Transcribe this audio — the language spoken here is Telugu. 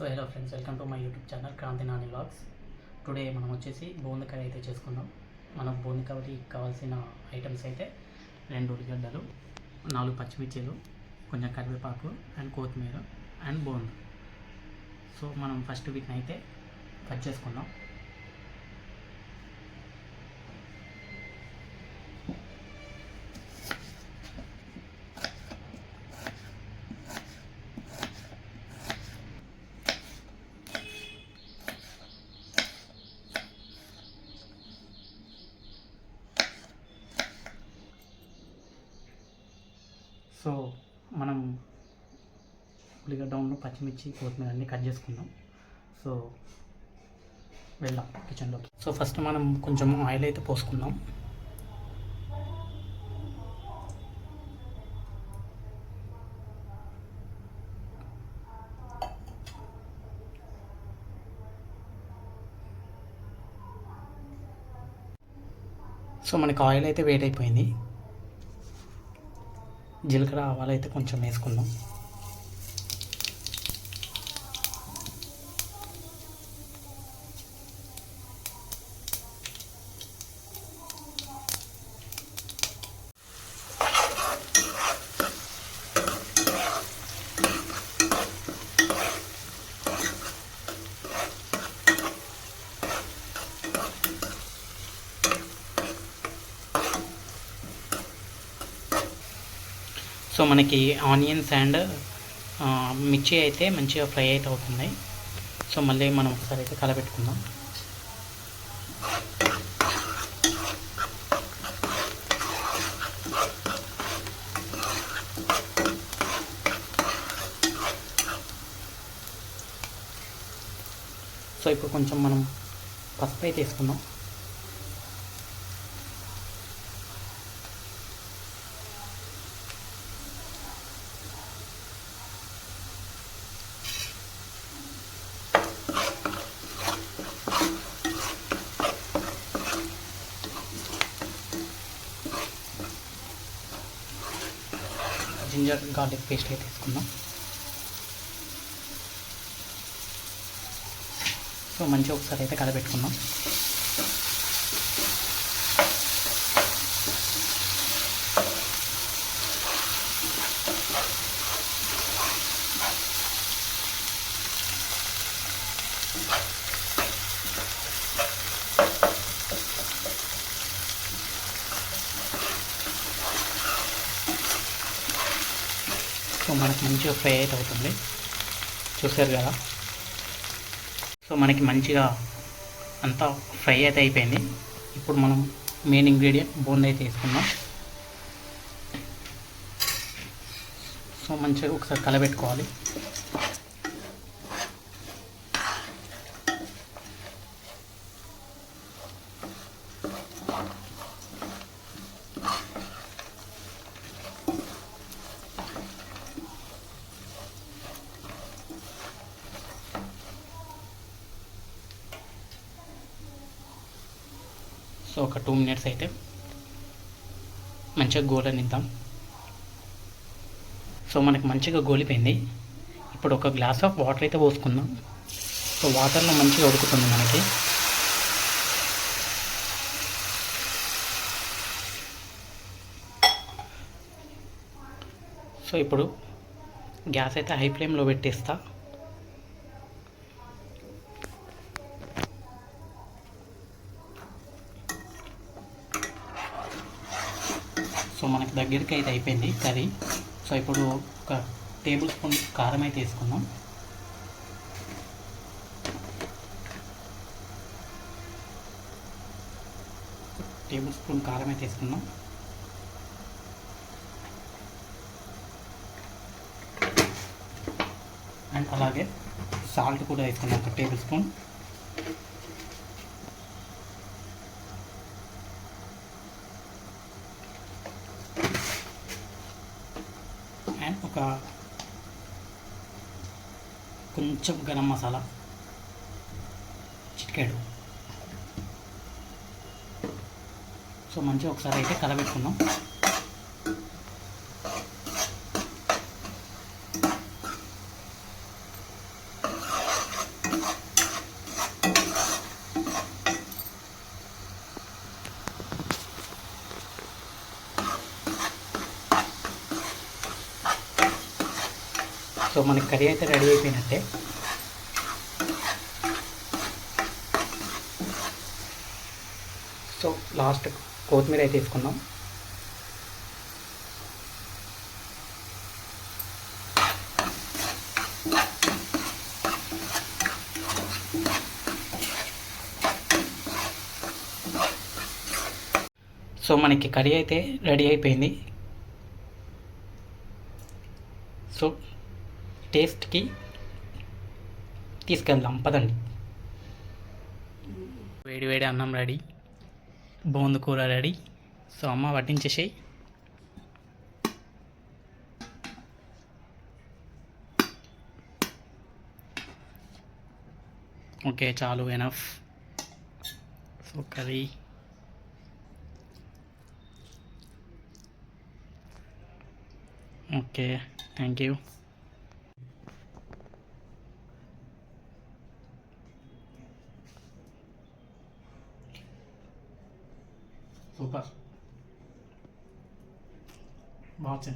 So hello friends welcome to my YouTube channel Kranthi Nani vlogs today మనం వచ్చేసి బోందకాయ అయితే చేసుకుందాం. మనం బోందకాయకి కావాల్సిన ఐటమ్స్ అయితే రెండు ఉల్లిగడ్డలు నాలుగు పచ్చిమిర్చీలు కొంచెం కరివేపాకు అండ్ కొత్తిమీర అండ్ బోందు. సో మనం ఫస్ట్ వీటిని అయితే కట్ చేసుకుందాం. సో మనం ఉల్లిగడ్డ డౌన్లో పచ్చిమిర్చి కొత్తిమీర అన్నీ కట్ చేసుకుందాం. సో వెళ్దాం కిచెన్లోకి. సో ఫస్ట్ మనం కొంచెం ఆయిల్ అయితే పోసుకుందాం. సో మనకి ఆయిల్ అయితే వేట్ అయిపోయింది జీలకర్ర ఆవాలు అయితే కొంచెం వేసుకుందాం. సో మనకి ఆనియన్స్ అండ్ మిర్చి అయితే మంచిగా ఫ్రై అయితే అవుతుంది సో మళ్ళీ మనం ఒకసారి అయితే కలపెట్టుకుందాం సో ఇప్పుడు కొంచెం మనం పసుపు అయితే వేసుకుందాం. జింజర్ గార్లిక్ పేస్ట్ అయితే వేసుకుందాం. సో మంచిగా ఒకసారి అయితే కలపెట్టుకుందాం సో మనకి మంచిగా ఫ్రై అయితే అవుతుంది చూసారు కదా? సో మనకి మంచిగా అంతా ఫ్రై అయితే అయిపోయింది. ఇప్పుడు మనం మెయిన్ ఇంగ్రీడియంట్ బోంది అయితే వేసుకుందాం. సో మంచిగా ఒకసారి కలబెట్టుకోవాలి. ఒక టూ మినిట్స్ అయితే మంచిగా గోలనిద్దాం సో మనకి మంచిగా గోలిపోయింది. ఇప్పుడు ఒక గ్లాస్ ఆఫ్ వాటర్ అయితే పోసుకుందాం. సో వాటర్లో మంచిగా ఉడుకుతుంది మనకి. సో ఇప్పుడు గ్యాస్ అయితే హై ఫ్లేమ్లో పెట్టేస్తా. సో మనకి దగ్గరికి అయితే అయిపోయింది కర్రీ. సో ఇప్పుడు ఒక టేబుల్ స్పూన్ కారం అయితే వేసుకుందాం. టేబుల్ స్పూన్ కారం అయితే వేసుకుందాం. అండ్ అలాగే సాల్ట్ కూడా వేసుకుందాం ఒక టేబుల్ స్పూన్ అండ్ ఒక కొంచెం గరం మసాలా చిట్కాడు సో మంచిగా ఒకసారి అయితే కలబెట్టుకుందాం. సో మనకి కర్రీ అయితే రెడీ అయిపోయినట్టే. సో లాస్ట్ కొత్తిమీర అయితే తీసుకుందాం. సో మనకి కర్రీ అయితే రెడీ అయిపోయింది. సో టేస్ట్కి తీసుకెళ్దాం. పదండి. వేడి వేడి అన్నం రెడీ. బోందు కూర రెడీ. సో అమ్మ వడ్డించేసేయి. ఓకే చాలు enough. So curry. Okay thank you Martin.